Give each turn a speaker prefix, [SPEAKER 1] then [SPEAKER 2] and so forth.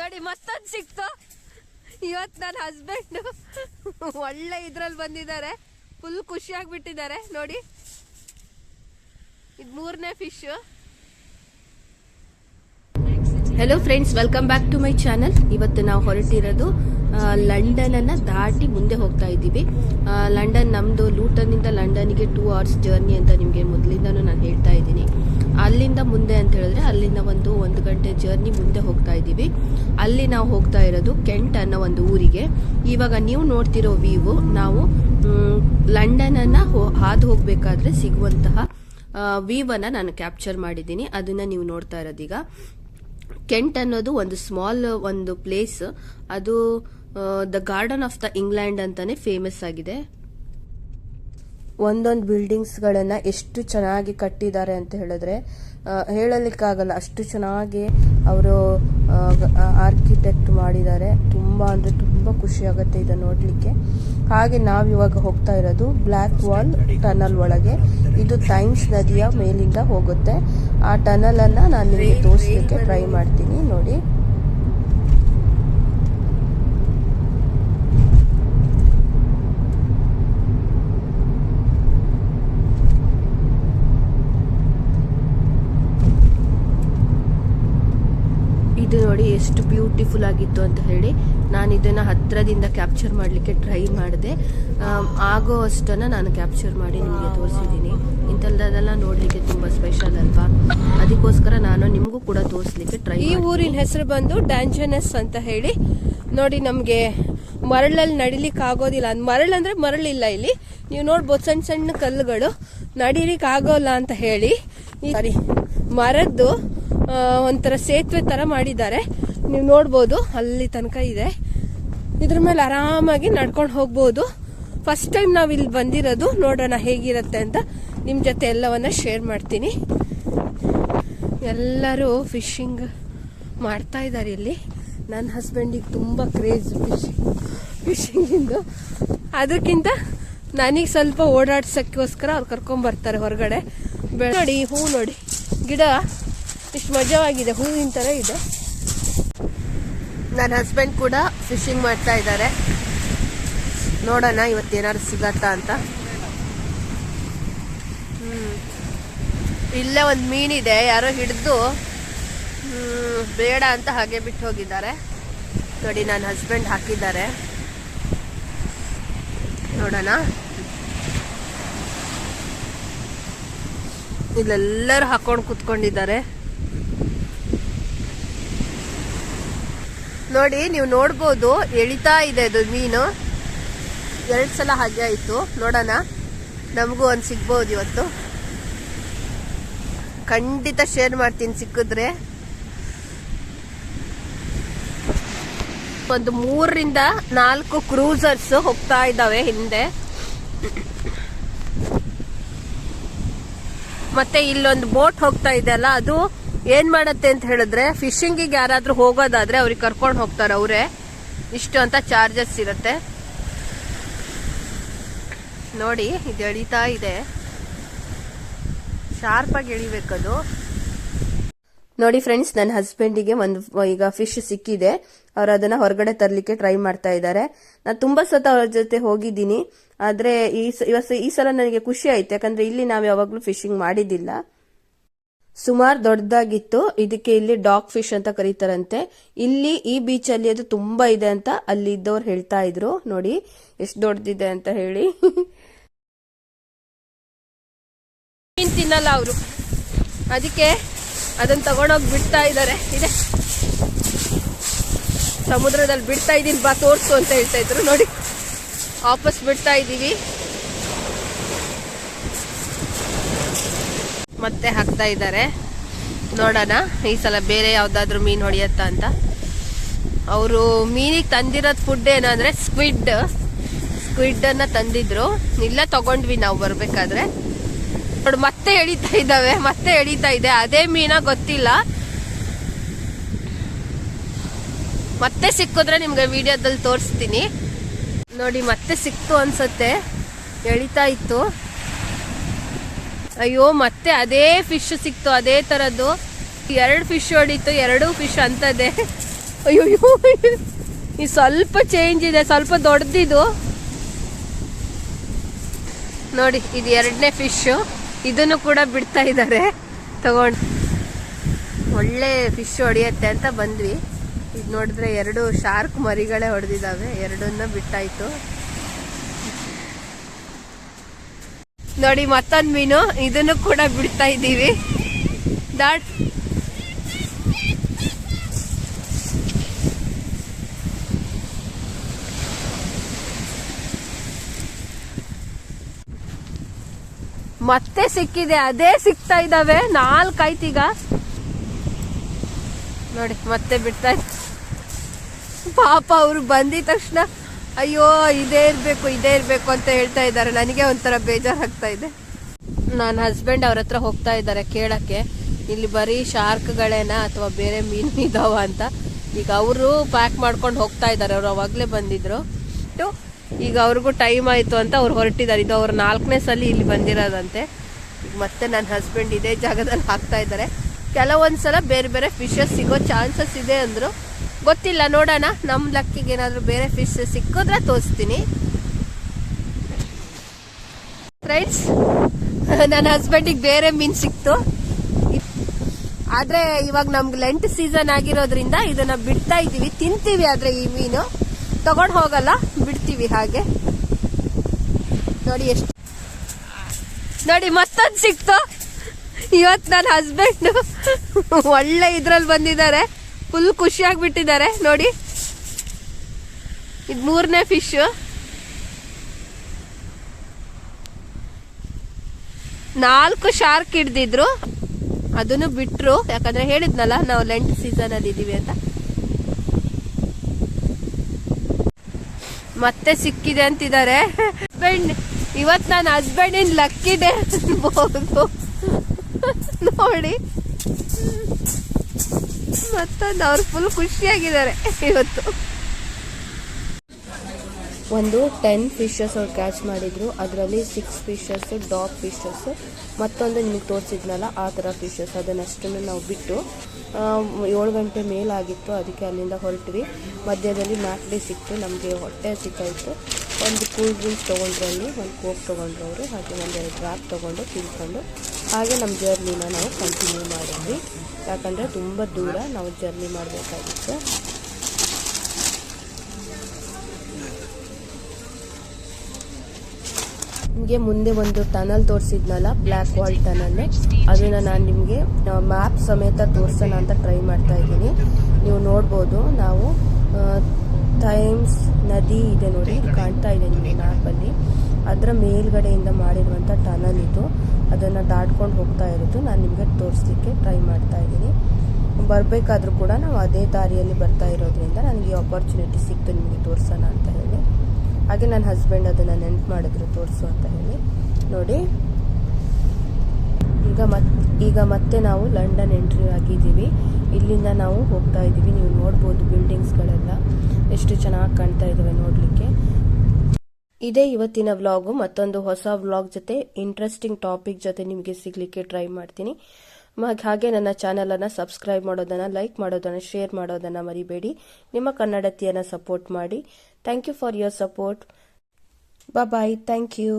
[SPEAKER 1] ನೋಡಿ, ಮತ್ತೊಂದು ಸಿಕ್ತು. ಇವತ್ತು ನನ್ನ ಹಸ್ಬೆಂಡು ಒಳ್ಳೆ ಇದ್ರಲ್ಲಿ ಬಂದಿದ್ದಾರೆ. ಫುಲ್ ಖುಷಿಯಾಗಿ ಬಿಟ್ಟಿದ್ದಾರೆ ನೋಡಿ, ಇದು ಮೂರನೇ fish hello friends welcome back to my channel ಇವತ್ತು ನಾವು ಹೊರಟಿರೋದು ಲಂಡನನ್ನು ದಾಟಿ ಮುಂದೆ ಹೋಗ್ತಾ ಇದ್ದೀವಿ. ಲಂಡನ್ ನಮ್ಮದು ಲೂಟನ್ನಿಂದ ಲಂಡನ್ಗೆ ಟೂ ಅವರ್ಸ್ ಜರ್ನಿ ಅಂತ ನಿಮಗೆ ಮೊದಲಿಂದನೂ ನಾನು ಹೇಳ್ತಾ ಇದ್ದೀನಿ. ಅಲ್ಲಿಂದ ಮುಂದೆ ಅಂತ ಹೇಳಿದ್ರೆ ಅಲ್ಲಿಂದ ಒಂದು ಒಂದು ಗಂಟೆ ಜರ್ನಿ ಮುಂದೆ ಹೋಗ್ತಾ ಇದ್ದೀವಿ. ಅಲ್ಲಿ ನಾವು ಹೋಗ್ತಾ ಇರೋದು ಕೆಂಟ್ ಅನ್ನೋ ಒಂದು ಊರಿಗೆ. ಇವಾಗ ನೀವು ನೋಡ್ತಿರೋ ವ್ಯೂ ನಾವು ಲಂಡನನ್ನು ಹಾದು ಹೋಗಬೇಕಾದ್ರೆ ಸಿಗುವಂತಹ ವೀವನ್ನು ನಾನು ಕ್ಯಾಪ್ಚರ್ ಮಾಡಿದ್ದೀನಿ. ಅದನ್ನ ನೀವು ನೋಡ್ತಾ ಇರೋದೀಗ. ಕೆಂಟ್ ಅನ್ನೋದು ಒಂದು ಸ್ಮಾಲ್ ಒಂದು ಪ್ಲೇಸ್ ಅದು the garden of the England ಅಂತಾನೆ ಫೇಮಸ್ ಆಗಿದೆ. ಒಂದೊಂದು ಬಿಲ್ಡಿಂಗ್ಸ್ಗಳನ್ನು ಎಷ್ಟು ಚೆನ್ನಾಗಿ ಕಟ್ಟಿದ್ದಾರೆ ಅಂತ ಹೇಳಿದ್ರೆ ಹೇಳಲಿಕ್ಕಾಗಲ್ಲ. ಅಷ್ಟು ಚೆನ್ನಾಗಿ ಅವರು ಆರ್ಕಿಟೆಕ್ಟ್ ಮಾಡಿದ್ದಾರೆ. ತುಂಬ ಅಂದ್ರೆ ತುಂಬ ಖುಷಿ ಆಗುತ್ತೆ ಇದನ್ನ ನೋಡ್ಲಿಕ್ಕೆ. ಹಾಗೆ ನಾವು ಇವಾಗ ಹೋಗ್ತಾ ಇರೋದು ಬ್ಲ್ಯಾಕ್ ವಾಲ್ ಟನಲ್ ಒಳಗೆ. ಇದು ಟೈಮ್ಸ್ ನದಿಯ ಮೇಲಿಂದ ಹೋಗುತ್ತೆ. ಆ ಟನಲ್ ಅನ್ನ ನಾನು ನಿಮಗೆ ತೋರಿಸ್ಲಿಕ್ಕೆ ಟ್ರೈ ಮಾಡ್ತೀನಿ. ನೋಡಿ. ಇದು ನೋಡಿ ಎಷ್ಟು ಬ್ಯೂಟಿಫುಲ್ ಆಗಿತ್ತು ಅಂತ ಹೇಳಿ ನಾನು ಇದನ್ನ ಹತ್ತಿರದಿಂದ ಕ್ಯಾಪ್ಚರ್ ಮಾಡಲಿಕ್ಕೆ ಟ್ರೈ ಮಾಡಿದೆ. ಆಗೋ ಅಷ್ಟನ್ನು ನಾನು ಕ್ಯಾಪ್ಚರ್ ಮಾಡಿ ನಿಮಗೆ ತೋರಿಸಿದ್ದೀನಿ. ಇಂಥದ್ದೆಲ್ಲ ನೋಡಲಿಕ್ಕೆ ತುಂಬ ಸ್ಪೆಷಲ್ ಅಲ್ವಾ? ಅದಕ್ಕೋಸ್ಕರ ನಾನು ನಿಮಗೂ ಕೂಡ ತೋರಿಸ್ಲಿಕ್ಕೆ ಟ್ರೈ ಈ ಊರಿನ ಹೆಸರು ಬಂದು ಡ್ಯಾಂಜನಸ್ ಅಂತ ಹೇಳಿ. ನೋಡಿ ನಮಗೆ ಮರಳಲ್ಲಿ ನಡಿಲಿಕ್ಕೆ ಆಗೋದಿಲ್ಲ. ಮರಳು ಅಂದರೆ ಮರಳಿಲ್ಲ ಇಲ್ಲಿ. ನೀವು ನೋಡ್ಬೋದು ಸಣ್ಣ ಸಣ್ಣ ಕಲ್ಲುಗಳು. ನಡಿಲಿಕ್ಕೆ ಆಗೋಲ್ಲ ಅಂತ ಹೇಳಿ. ಸಾರಿ. ಮರದ್ದು ಒಂಥರ ಸೇತುವೆ ತರ ಮಾಡಿದ್ದಾರೆ. ನೀವು ನೋಡ್ಬೋದು, ಅಲ್ಲಿ ತನಕ ಇದೆ. ಇದ್ರ ಮೇಲೆ ಆರಾಮಾಗಿ ನಡ್ಕೊಂಡು ಹೋಗ್ಬೋದು. ಫಸ್ಟ್ ಟೈಮ್ ನಾವು ಇಲ್ಲಿ ಬಂದಿರೋದು, ನೋಡೋಣ ಹೇಗಿರುತ್ತೆ ಅಂತ ನಿಮ್ಮ ಜೊತೆ ಎಲ್ಲವನ್ನ ಶೇರ್ ಮಾಡ್ತೀನಿ. ಎಲ್ಲರೂ ಫಿಶಿಂಗ್ ಮಾಡ್ತಾ ಇದ್ದಾರೆ ಇಲ್ಲಿ. ನನ್ನ ಹಸ್ಬೆಂಡಿಗೆ ತುಂಬ ಕ್ರೇಜ್ ಫಿಶಿಂಗ್ ಫಿಶಿಂಗಿಂದು ಅದಕ್ಕಿಂತ ನನಗೆ ಸ್ವಲ್ಪ ಓಡಾಡ್ಸೋಕ್ಕೋಸ್ಕರ ಅವ್ರು ಕರ್ಕೊಂಬರ್ತಾರೆ ಹೊರಗಡೆ. ನೋಡಿ, ಹೂ ನೋಡಿ. ಗಿಡ ಇಷ್ಟು ಮಜವಾಗಿದೆ, ಹೂವಿನ ಥರ ಇದೆ. ನನ್ನ ಹಸ್ಬೆಂಡ್ ಕೂಡ ಫಿಶಿಂಗ್ ಮಾಡ್ತಾ ಇದ್ದಾರೆ ನೋಡೋಣ, ಇವತ್ತು ಏನಾದ್ರು ಸಿಗತ್ತಾ ಅಂತ. ಇಲ್ಲೇ ಒಂದು ಮೀನಿದೆ ಯಾರೋ ಹಿಡಿದು ಬೇಡ ಅಂತ ಹಾಗೆ ಬಿಟ್ಟು ಹೋಗಿದ್ದಾರೆ. ನೋಡಿ ನನ್ನ ಹಸ್ಬೆಂಡ್ ಹಾಕಿದ್ದಾರೆ. ನೋಡೋಣ. ಇಲ್ಲೆಲ್ಲರೂ ಹಾಕೊಂಡು ಕುತ್ಕೊಂಡಿದ್ದಾರೆ. ನೋಡಿ, ನೀವು ನೋಡ್ಬೋದು, ಎಳಿತಾ ಇದೆ ಅದು ಮೀನು. ಎರಡು ಸಲ ಹಾಗೆ ಆಯಿತು. ನೋಡೋಣ. ನಮಗೂ ಒಂದು ಸಿಗ್ಬೋದು ಇವತ್ತು. ಖಂಡಿತ ಶೇರ್ ಮಾಡ್ತೀನಿ ಸಿಕ್ಕಿದ್ರೆ. ಒಂದು ಮೂರರಿಂದ ನಾಲ್ಕು ಕ್ರೂಸರ್ಸ್ ಹೋಗ್ತಾ ಇದ್ದಾವೆ ಹಿಂದೆ. ಮತ್ತೆ ಇಲ್ಲೊಂದು ಬೋಟ್ ಹೋಗ್ತಾ ಇದೆ ಅಲ್ಲ, ಅದು ಏನ್ ಮಾಡತ್ತೆ ಅಂತ ಹೇಳಿದ್ರೆ ಫಿಶಿಂಗಿಗೆ ಯಾರಾದ್ರೂ ಹೋಗೋದಾದ್ರೆ ಅವ್ರಿಗೆ ಕರ್ಕೊಂಡು ಹೋಗ್ತಾರೆ ಅವರೇ. ಇಷ್ಟು ಅಂತ ಚಾರ್ಜಸ್ ಇರುತ್ತೆ. ನೋಡಿ, ಇದು ಎಳಿತಾ ಇದೆ. ಶಾರ್ಪ್ ಆಗಿ ಎಳಿಬೇಕದು. ನೋಡಿ ಫ್ರೆಂಡ್ಸ್ ನನ್ನ ಹಸ್ಬೆಂಡಿಗೆ ಒಂದು, ಈಗ ಫಿಶ್ ಸಿಕ್ಕಿದೆ. ಅವ್ರು ಅದನ್ನ ಹೊರಗಡೆ ತರಲಿಕ್ಕೆ ಟ್ರೈ ಮಾಡ್ತಾ ಇದ್ದಾರೆ. ನಾನು ತುಂಬಾ ಸತ ಅವ್ರ ಜೊತೆ ಹೋಗಿದ್ದೀನಿ. ಆದ್ರೆ ಈ ಈ ಸಲ ನನಗೆ ಖುಷಿ ಆಯ್ತು. ಯಾಕಂದ್ರೆ ಇಲ್ಲಿ ನಾವು ಯಾವಾಗ್ಲೂ ಫಿಶಿಂಗ್ ಮಾಡಿದ್ದಿಲ್ಲ. ಸುಮಾರು ದೊಡ್ಡದಾಗಿತ್ತು. ಇದಕ್ಕೆ ಇಲ್ಲಿ ಡಾಗ್ ಫಿಶ್ ಅಂತ ಕರೀತಾರಂತೆ. ಇಲ್ಲಿ ಈ ಬೀಚ್ ಅಲ್ಲಿ ಅದು ತುಂಬಾ ಇದೆ ಅಂತ ಅಲ್ಲಿ ಇದ್ದವ್ರು ಹೇಳ್ತಾ ಇದ್ರು. ನೋಡಿ, ಎಷ್ಟು ದೊಡ್ಡದಿದೆ ಅಂತ ಹೇಳಿ. ತಿನ್ನಲ್ಲ ಅವರು. ಅದಕ್ಕೆ ಅದನ್ನ ತಗೊಂಡೋಗಿ ಬಿಡ್ತಾ ಇದ್ದಾರೆ ಇದೆ. ಸಮುದ್ರದಲ್ಲಿ ಬಿಡ್ತಾ ಇದೀನಿ, ಬಾ ತೋರ್ಸು ಅಂತ ಹೇಳ್ತಾ ಇದ್ರು. ನೋಡಿ, ವಾಪಸ್ ಬಿಡ್ತಾ ಇದೀವಿ. ಮತ್ತೆ ಹಾಕ್ತಾ ಇದ್ದಾರೆ. ನೋಡೋಣ, ಈ ಸಲ ಬೇರೆ ಯಾವ್ದಾದ್ರು ಮೀನ್ ಹೊಡಿಯತ್ತಾ ಅಂತ. ಅವರು ಮೀನಿಗೆ ತಂದಿರೋದ್ ಫುಡ್ ಏನಂದ್ರೆ ಸ್ಕ್ವಿಡ್ ಸ್ಕ್ವಿಡ್ ಅನ್ನ ತಂದಿದ್ರು. ಇಲ್ಲ ತಗೊಂಡ್ವಿ ನಾವು ಬರ್ಬೇಕಾದ್ರೆ. ಬಟ್ ಮತ್ತೆ ಎಳಿತಾ ಇದ್ದಾವೆ, ಮತ್ತೆ ಎಳಿತಾ ಇದೆ. ಅದೇ ಮೀನ ಗೊತ್ತಿಲ್ಲ. ಮತ್ತೆ ಸಿಕ್ಕಿದ್ರೆ ನಿಮ್ಗೆ ವಿಡಿಯೋದಲ್ಲಿ ತೋರಿಸ್ತೀನಿ. ನೋಡಿ, ಮತ್ತೆ ಸಿಕ್ತು ಅನ್ಸತ್ತೆ. ಎಳಿತಾ ಇತ್ತು. ಅಯ್ಯೋ, ಮತ್ತೆ ಅದೇ ಫಿಶ್ ಸಿಕ್ತು, ಅದೇ ತರದ್ದು. ಎರಡು ಫಿಶ್ ಹೊಡಿತು, ಎರಡೂ ಫಿಶ್ ಅಂತದೆ ಅಯ್ಯೋ ಈ ಸ್ವಲ್ಪ ಚೇಂಜ್ ಇದೆ, ಸ್ವಲ್ಪ ದೊಡ್ಡದಿದು ನೋಡಿ, ಇದು ಎರಡನೇ ಫಿಶ್ ಇದನ್ನು ಕೂಡ ಬಿಡ್ತಾ ಇದ್ದಾರೆ. ತಗೊಂಡು. ಒಳ್ಳೆ ಫಿಶ್ ಹೊಡೆಯತ್ತೆ ಅಂತ ಬಂದ್ವಿ. ಇದು ನೋಡಿದ್ರೆ ಎರಡು ಶಾರ್ಕ್ ಮರಿಗಳೇ ಹೊಡೆದಿದ್ದಾವೆ. ಎರಡನ್ನ ಬಿಟ್ಟಾಯ್ತು. ನೋಡಿ, ಮತ್ತೊಂದ್ ಮೀನು. ಇದನ್ನು ಕೂಡ ಬಿಡ್ತಾ ಇದ್ದೀವಿ. ದಾಟ್ ಮತ್ತೆ ಸಿಕ್ಕಿದೆ, ಅದೇ ಸಿಗ್ತಾ ಇದಾವೆ ನಾಲ್ಕು ಆಯ್ತೀಗ ನೋಡಿ, ಮತ್ತೆ ಬಿಡ್ತಾ ಪಾಪ, ಅವರು ಬಂದಿದ ತಕ್ಷಣ ಅಯ್ಯೋ, ಇದೇ ಇರಬೇಕು ಇದೇ ಇರಬೇಕು ಅಂತ ಹೇಳ್ತಾ ಇದ್ದಾರೆ. ನನಗೆ ಒಂಥರ ಬೇಜಾರಾಗ್ತಾ ಇದೆ. ನನ್ನ ಹಸ್ಬೆಂಡ್ ಅವ್ರ ಹತ್ರ ಹೋಗ್ತಾ ಇದ್ದಾರೆ ಕೇಳಕ್ಕೆ. ಇಲ್ಲಿ ಬರೀ ಶಾರ್ಕ್ಗಳೇನಾ ಅಥವಾ ಬೇರೆ ಮೀನು ಇದಾವ ಅಂತ. ಈಗ ಅವರು ಪ್ಯಾಕ್ ಮಾಡ್ಕೊಂಡು ಹೋಗ್ತಾ ಇದ್ದಾರೆ. ಅವ್ರು ಅವಾಗಲೇ ಬಂದಿದ್ರು. ಈಗ ಅವ್ರಿಗೂ ಟೈಮ್ ಆಯಿತು ಅಂತ ಅವ್ರು ಹೊರಟಿದ್ದಾರೆ. ಇದು ಅವ್ರು ನಾಲ್ಕನೇ ಸಲ ಇಲ್ಲಿ ಬಂದಿರೋದಂತೆ. ಈಗ ಮತ್ತೆ ನನ್ನ ಹಸ್ಬೆಂಡ್ ಇದೇ ಜಾಗದಲ್ಲಿ ಹಾಕ್ತಾ ಇದ್ದಾರೆ. ಕೆಲವೊಂದು ಸಲ ಬೇರೆ ಬೇರೆ ಫಿಶಸ್ ಸಿಗೋ ಚಾನ್ಸಸ್ ಇದೆ ಅಂದರು. ಗೊತ್ತಿಲ್ಲ, ನೋಡೋಣ. ನಮ್ಮ ಲಕ್ಕಿಗೆ ಏನಾದರೂ ಬೇರೆ ಫಿಶ್ ಸಿಕ್ಕಿದ್ರೆ ತೋರಿಸ್ತೀನಿ. ಫ್ರೆಂಡ್ಸ್ ನನ್ನ ಹಸ್ಬೆಂಡಿಗೆ ಬೇರೆ ಮೀನು ಸಿಕ್ತು. ಆದ್ರೆ ಇವಾಗ ನಮ್ಗೆ ಲೆಂಟ್ ಸೀಸನ್ ಆಗಿರೋದ್ರಿಂದ ಇದನ್ನ ಬಿಡ್ತಾ ಇದೀವಿ ತಿಂತೀವಿ ಆದ್ರೆ ಈ ಮೀನು. ತಗೊಂಡ್ ಹೋಗಲ್ಲ, ಬಿಡ್ತೀವಿ ಹಾಗೆ. ನೋಡಿ ಎಷ್ಟು ನೋಡಿ ಮತ್ತೊಂದು ಸಿಕ್ತು. ಇವತ್ತು ನನ್ನ ಹಸ್ಬೆಂಡ್ ಒಳ್ಳೆ ಇದ್ರಲ್ಲಿ ಬಂದಿದ್ದಾರೆ. ಫುಲ್ ಖುಷಿಯಾಗಿ ಬಿಟ್ಟಿದ್ದಾರೆ ನೋಡಿ. ಇದು ಮೂರನೇ ಫಿಶ್ ನಾಲ್ಕು ಶಾರ್ಕ್ ಹಿಡ್ದಿದ್ರು. ಅದನ್ನು ಬಿಟ್ರು. ಯಾಕಂದ್ರೆ ಹೇಳಿದ್ನಲ್ಲ, ನಾವು ಲೆಂಟ್ ಸೀಸನ್ ಅಲ್ಲಿ ಇದೀವಿ ಅಂತ. ಮತ್ತೆ ಸಿಕ್ಕಿದೆ ಅಂತಿದ್ದಾರೆ. ಹಸ್ಬೆಂಡ್ ಇವತ್ ನನ್ನ ಹಸ್ಬೆಂಡಿನ ಲಕ್ಕಿದೆ ಅನ್ಬೋದು ನೋಡಿ. ಮತ್ತೊಂದು ಅವ್ರು ಫುಲ್ ಖುಷಿಯಾಗಿದ್ದಾರೆ ಇವತ್ತು. ಒಂದು ಟೆನ್ ಫಿಶಸ್ ಅವ್ರು ಕ್ಯಾಚ್ ಮಾಡಿದ್ರು. ಅದರಲ್ಲಿ ಸಿಕ್ಸ್ ಫಿಶಸ್ ಡಾಗ್ ಫಿಶಸ್ ಮತ್ತೊಂದು ನಿಮಗೆ ತೋರಿಸಿದ್ನಲ್ಲ, ಆ ಥರ ಫಿಶಸ್ ಅದನ್ನಷ್ಟನ್ನು ನಾವು ಬಿಟ್ಟು ಏಳು ಗಂಟೆ ಮೇಲಾಗಿತ್ತು, ಅದಕ್ಕೆ ಅಲ್ಲಿಂದ ಹೊರಟ್ವಿ. ಮಧ್ಯದಲ್ಲಿ ಮ್ಯಾಕ್ಡಿ ಸಿಕ್ತು, ನಮಗೆ ಹೊಟ್ಟೆ ಸಿಕ್ಕಾಯಿತು ಒಂದು ಕೂಲ್ ಡ್ರಿಂಕ್ಸ್ ತೊಗೊಂಡ್ರು ಅಲ್ಲಿ, ಒಂದು ಕೋಕ್ ತೊಗೊಂಡ್ರು ಅವರು, ಹಾಗೆ ಒಂದೆರಡು ಡ್ರಾಪ್ ತೊಗೊಂಡು ತಿಳ್ಕೊಂಡು ಹಾಗೆ ನಮ್ಮ ಜರ್ನಿನ ನಾವು ಕಂಟಿನ್ಯೂ ಮಾಡಿದ್ವಿ. ಯಾಕಂದರೆ ತುಂಬ ದೂರ ನಾವು ಜರ್ನಿ ಮಾಡಬೇಕಾಗಿತ್ತು. ನಿಮಗೆ ಮುಂದೆ ಒಂದು ಟನಲ್ ತೋರಿಸಿದ್ನಲ್ಲ ಬ್ಲ್ಯಾಕ್ ವಾಲ್ ಟನಲ್ ಅದನ್ನು ನಾನು ನಿಮಗೆ ಮ್ಯಾಪ್ ಸಮೇತ ತೋರಿಸೋಣ ಅಂತ ಟ್ರೈ ಮಾಡ್ತಾ ಇದ್ದೀನಿ. ನೀವು ನೋಡ್ಬೋದು, ನಾವು ಟೈಮ್ಸ್ ನದಿ ಇದೆ ನೋಡಿ, ಕಾಣ್ತಾ ಇದೆ ಅದರ ಮೇಲ್ಗಡೆಯಿಂದ ಮಾಡಿರುವಂಥ ಟನಲ್ ಇದು. ಅದನ್ನು ದಾಟ್ಕೊಂಡು ಹೋಗ್ತಾ ಇರೋದು ನಾನು ನಿಮಗೆ ತೋರಿಸ್ಲಿಕ್ಕೆ ಟ್ರೈ ಮಾಡ್ತಾ ಇದ್ದೀನಿ. ಬರಬೇಕಾದ್ರೂ ಕೂಡ ನಾವು ಅದೇ ದಾರಿಯಲ್ಲಿ ಬರ್ತಾ ಇರೋದ್ರಿಂದ ನನಗೆ ಈ ಆಪರ್ಚುನಿಟಿ ಸಿಕ್ತು ನಿಮಗೆ ತೋರಿಸೋಣ ಅಂತ ಹೇಳಿ. ಹಾಗೆ ನನ್ನ ಹಸ್ಬೆಂಡ್ ಅದನ್ನು ನೆನ್ಪು ಮಾಡಿದ್ರು ತೋರಿಸು ಅಂತ ಹೇಳಿ. ನೋಡಿ. ಈಗ ಮತ್, ಈಗ ಮತ್ತೆ ನಾವು ಲಂಡನ್ ಎಂಟ್ರಿ ಆಗಿದ್ದೀವಿ. ಇಲ್ಲಿಂದ ನಾವು ಹೋಗ್ತಾ ಇದ್ದೀವಿ. ನೀವು ನೋಡ್ಬೋದು ಬಿಲ್ಡಿಂಗ್ಸ್ಗಳೆಲ್ಲ ಎಷ್ಟು ಚೆನ್ನಾಗಿ ಕಾಣ್ತಾ ಇದ್ದಾವೆ ನೋಡಲಿಕ್ಕೆ. ಇದೇ ಇವತ್ತಿನ ವ್ಲಾಗು ಮತ್ತೊಂದು ಹೊಸ ವ್ಲಾಗ್ ಜೊತೆ ಇಂಟ್ರೆಸ್ಟಿಂಗ್ ಟಾಪಿಕ್ ಜೊತೆ ನಿಮಗೆ ಸಿಗಲಿಕ್ಕೆ ಟ್ರೈ ಮಾಡ್ತೀನಿ. ಹಾಗೆ ನನ್ನ ಚಾನಲನ್ನು ಸಬ್ಸ್ಕ್ರೈಬ್ ಮಾಡೋದನ್ನು ಲೈಕ್ ಮಾಡೋದನ್ನು ಶೇರ್ ಮಾಡೋದನ್ನು ಮರಿಬೇಡಿ. ನಿಮ್ಮ ಕನ್ನಡತಿಯನ್ನು ಸಪೋರ್ಟ್ ಮಾಡಿ. Thank you for your support bye thank you